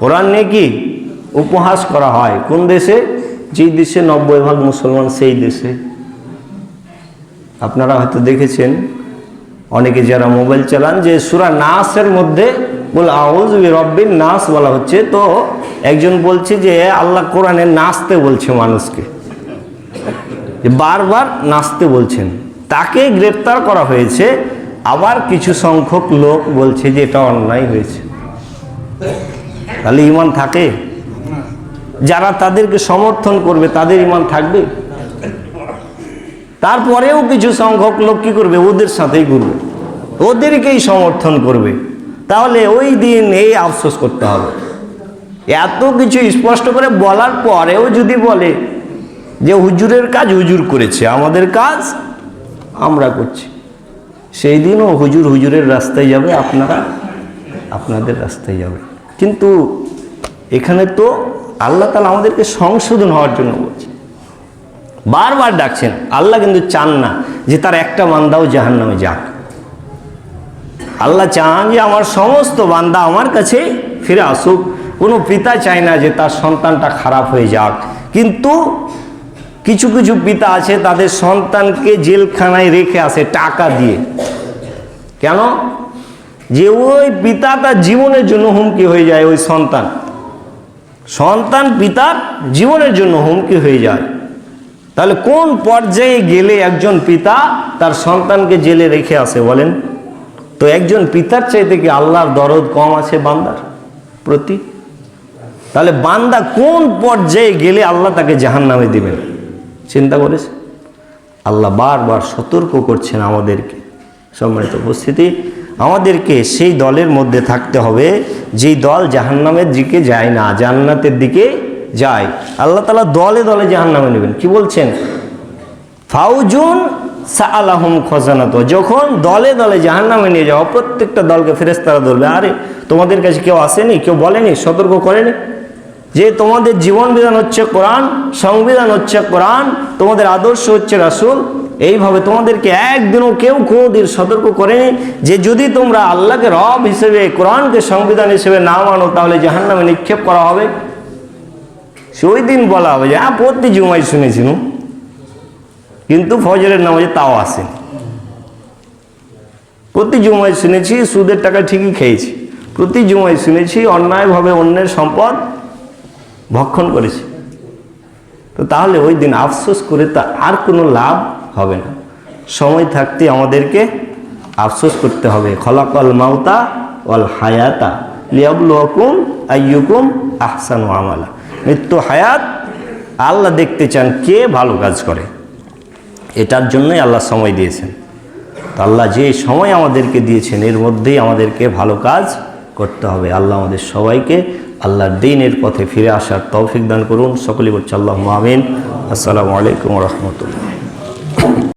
কোরআন নিয়ে কি উপহাস করা হয়? কোন দেশে? যে দেশে নব্বই ভাগ মুসলমান, সেই দেশে। আপনারা হয়তো দেখেছেন, অনেকে যারা মোবাইল চালান, যে সুরা নাসের মধ্যে বল আউজ রব্বিন নাস বলা হচ্ছে। তো একজন বলছে যে আল্লাহ কোরআনে নাচতে বলছে মানুষকে। বারবার নাচতে বলছেন। তাকে গ্রেপ্তার করা হয়েছে। আবার কিছু সংখ্যক লোক বলছে যে, এটা অন্যায় হয়েছে। তাহলে ইমান থাকে? যারা তাদেরকে সমর্থন করবে, তাদের ইমান থাকবে? তারপরেও কিছু সংখ্যক লোক কি করবে? ওদের সাথেই ঘুরবে। ওদেরকেই সমর্থন করবে। তাহলে ওই দিন এই আফসোস করতে হবে। এত কিছু স্পষ্ট করে বলার পরেও যদি বলে যে, হুজুরের কাজ হুজুর করেছে, আমাদের কাজ আমরা করছি। সেই দিনও হুজুর হুজুরের রাস্তায় যাবে, আপনারা আপনাদের রাস্তায় যাবে। কিন্তু এখানে তো আল্লাহ তালা আমাদেরকে সংশোধন হওয়ার জন্য বলছে। বারবার ডাকছেন, আল্লাহ কিন্তু চান না যে তার একটা বান্দাও জাহান নামে যাক। আল্লাহ চান যে আমার সমস্ত বান্দা আমার কাছে ফিরে আসুক। কোনো পিতা চায় না যে তার সন্তানটা খারাপ হয়ে যাক। কিন্তু কিছু কিছু পিতা আছে, তাদের সন্তানকে জেলখানায় রেখে আসে টাকা দিয়ে। কেন? যে ওই পিতা তার জীবনের জন্য হুমকি হয়ে যায়, ওই সন্তান। সন্তান পিতার জীবনের জন্য হুমকি হয়ে যায়। তাহলে কোন পর্যায়ে গেলে একজন পিতা তার সন্তানকে জেলে রেখে আসে বলেন? তো একজন পিতার চাইতে কি আল্লাহর দরদ কম আছে বান্দার প্রতি? তাহলে বান্দা কোন পর্যায়ে গেলে আল্লাহ তাকে জাহান নামে দিবেন? চিন্তা করেছে আল্লাহ বারবার সতর্ক করছেন আমাদেরকে। সম্মানিত উপস্থিতি। আমাদেরকে সেই দলের মধ্যে থাকতে হবে, যেই দল জাহান্নামের দিকে যায় না, জান্নাতের দিকে যায়। আল্লাহ তালা দলে দলে জাহান্নামে নেবেন। কি বলছেন? ফাউজুন সাআলাহুম খজানাত। যখন দলে দলে জাহান্নামে নিয়ে যাওয়া প্রত্যেকটা দলকে ফেরেস্তারা ধরবে। আরে, তোমাদের কাছে কেউ আসেনি? কেউ বলেনি? সতর্ক করেনি যে তোমাদের জীবন বিধান হচ্ছে কোরআন, সংবিধান হচ্ছে কোরআন, তোমাদের আদর্শ হচ্ছে রাসূল এইভাবে তোমাদেরকে একদিনও কেউ কোনোদিন সতর্ক করেনি যে যদি তোমরা আল্লাহকে রব হিসেবে, কোরআনকে সংবিধান হিসেবে না মানো, তাহলে জাহান্নামে নিক্ষেপ করা হবে। সে ওই দিন বলা হবে যে হ্যাঁ প্রতি জুমাই শুনেছিলাম কিন্তু ফজরের নামাজে তাও আসেনি। প্রতি জুমায় শুনেছি, সুদের টাকা ঠিকই খেয়েছি। প্রতি জুমায় শুনেছি, অন্যায়ভাবে অন্যের সম্পদ ভক্ষণ করেছি। তো তাহলে ওই দিন আফসোস করে তা আর কোনো লাভ হবে না। সময় থাকতে আমাদেরকে আফসোস করতে হবে। খলাকল মাউতা অল হায়াতা লিয়াবলুয়াকুম আইয়ুকুম আহসানু আমালা। মৃত্যু হায়াত আল্লাহ দেখতে চান কে ভালো কাজ করে। এটার জন্যই আল্লাহ সময় দিয়েছেন। তো আল্লাহ যে সময় আমাদেরকে দিয়েছেন, এর মধ্যেই আমাদেরকে ভালো কাজ করতে হবে। আল্লাহ আমাদের সবাইকে আল্লাহর দিনের পথে ফিরে আসার তৌফিক দান করুন। সকলে বলছে আল্লাহ মামিন আসসালামু আলাইকুম রহমতুল্লাহ।